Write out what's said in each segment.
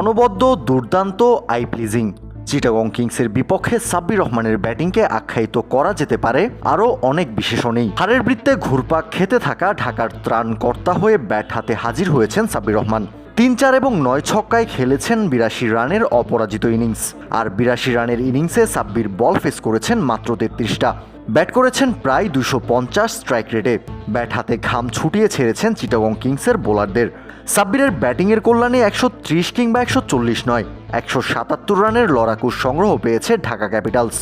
অনবদ্য, দুর্দান্ত I pleasing Chittagong কিংসের বিপক্ষে সাব্বির রহমানের ব্যাটিংকে আখ্যায়িত করা যেতে পারে আরও অনেক বিশেষণেই। হারের বৃত্তে ঘুরপাক খেতে থাকা ঢাকার ত্রাণকর্তা হয়ে ব্যাট হাতে হাজির হয়েছেন সাব্বির রহমান। তিন চার এবং নয় ছক্কায় খেলেছেন বিরাশি রানের অপরাজিত ইনিংস। আর বিরাশি রানের ইনিংসে সাব্বির বল ফেস করেছেন মাত্র তেত্রিশটা। ব্যাট করেছেন প্রায় দুশো পঞ্চাশ স্ট্রাইক রেটে। ব্যাট হাতে ঘাম ছুটিয়ে ছেড়েছেন চিটাগং কিংসের বোলারদের। সাব্বিরের ব্যাটিংয়ের কল্যাণে একশো ত্রিশ কিংবা একশো চল্লিশ নয়, একশো সাতাত্তর রানের লড়াকুর সংগ্রহ পেয়েছে ঢাকা ক্যাপিটালস।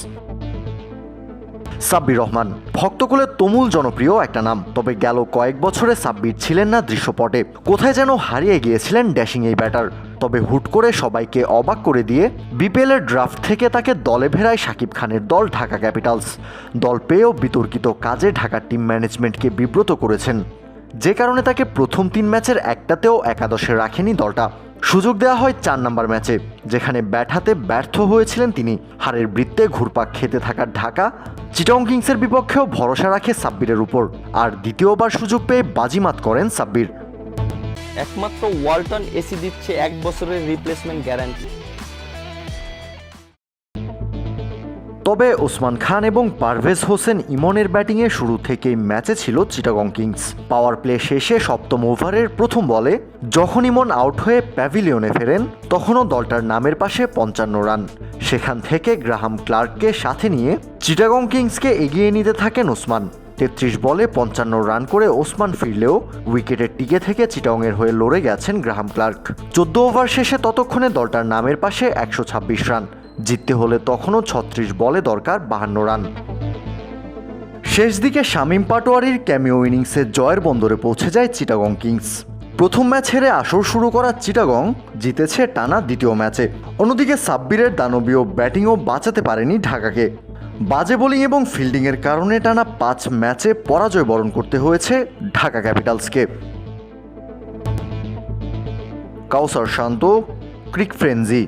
সাব্বির রহমান, ভক্তকুলে তুমুল জনপ্রিয় একটা নাম, তবে গেল কয়েক বছরে সাব্বির ছিলেন না দৃশ্যপটে। কোথায় যেন হারিয়ে গিয়েছিলেন ড্যাশিং এই ব্যাটার, তবে হুট করে সবাইকে অবাক করে দিয়ে বিপিএলের ড্রাফট থেকে তাকে দলে ভেড়ায় সাকিব খানের দল ঢাকা ক্যাপিটালস। দল পেয়েও বিতর্কিত কাজে ঢাকার টিম ম্যানেজমেন্টকে বিব্রত করেছেন। যে কারণে তাকে প্রথম তিন ম্যাচের একটাতেও একাদশে রাখেনি দলটা। সুযোগ দেওয়া হয় চার নম্বর ম্যাচে, যেখানে ব্যাট হাতে ব্যর্থ হয়েছিলেন তিনি। হারের বৃত্তে ঘুরপাক খেতে থাকা ঢাকা, চিটং কিংসের বিপক্ষেও ভরসা রাখে সাব্বিরের উপর। আর দ্বিতীয়বার সুযোগ পেয়ে বাজিমাত করেন সাব্বির। একমাত্র ওয়ালটন এসি দিচ্ছে এক বছরের রিপ্লেসমেন্ট গ্যারান্টি তবে ওসমান খান এবং পারভেজ হোসেন ইমনের ব্যাটিংয়ে শুরু থেকেই ম্যাচে ছিল চিটাগং কিংস। পাওয়ার প্লে শেষে সপ্তম ওভারের প্রথম বলে যখন ইমন আউট হয়ে প্যাভিলিয়নে ফেরেন, তখনও দলটার নামের পাশে পঞ্চান্ন রান। সেখান থেকে গ্রাহাম ক্লার্ককে সাথে নিয়ে চিটাগং কিংসকে এগিয়ে নিতে থাকেন ওসমান। তেত্রিশ বলে পঞ্চান্ন রান করে ওসমান ফিরলেও উইকেটের টিকে থেকে চিটাংয়ের হয়ে লড়ে গেছেন গ্রাহাম ক্লার্ক। চোদ্দ ওভার শেষে ততক্ষণে দলটার নামের পাশে একশো ছাব্বিশ রান। জিততে হলে তখনও ছত্রিশ বলে দরকার বাহান্ন রান। শেষ দিকে শামীম পাটোয়ারির ক্যামিও ইনিংসে জয়ের বন্দরে পৌঁছে যায় চিটাগং কিংস। প্রথম ম্যাচ হেরে আসর শুরু করা চিটাগং জিতেছে টানা দ্বিতীয় ম্যাচে। অন্যদিকে সাব্বিরের দানবীয় ব্যাটিংও বাঁচাতে পারেনি ঢাকাকে। বাজে বোলিং এবং ফিল্ডিংয়ের কারণে টানা পাঁচ ম্যাচে পরাজয় বরণ করতে হয়েছে ঢাকা ক্যাপিটালসকে। কাউসার শান্ত, ক্রিক ফ্রেন্জি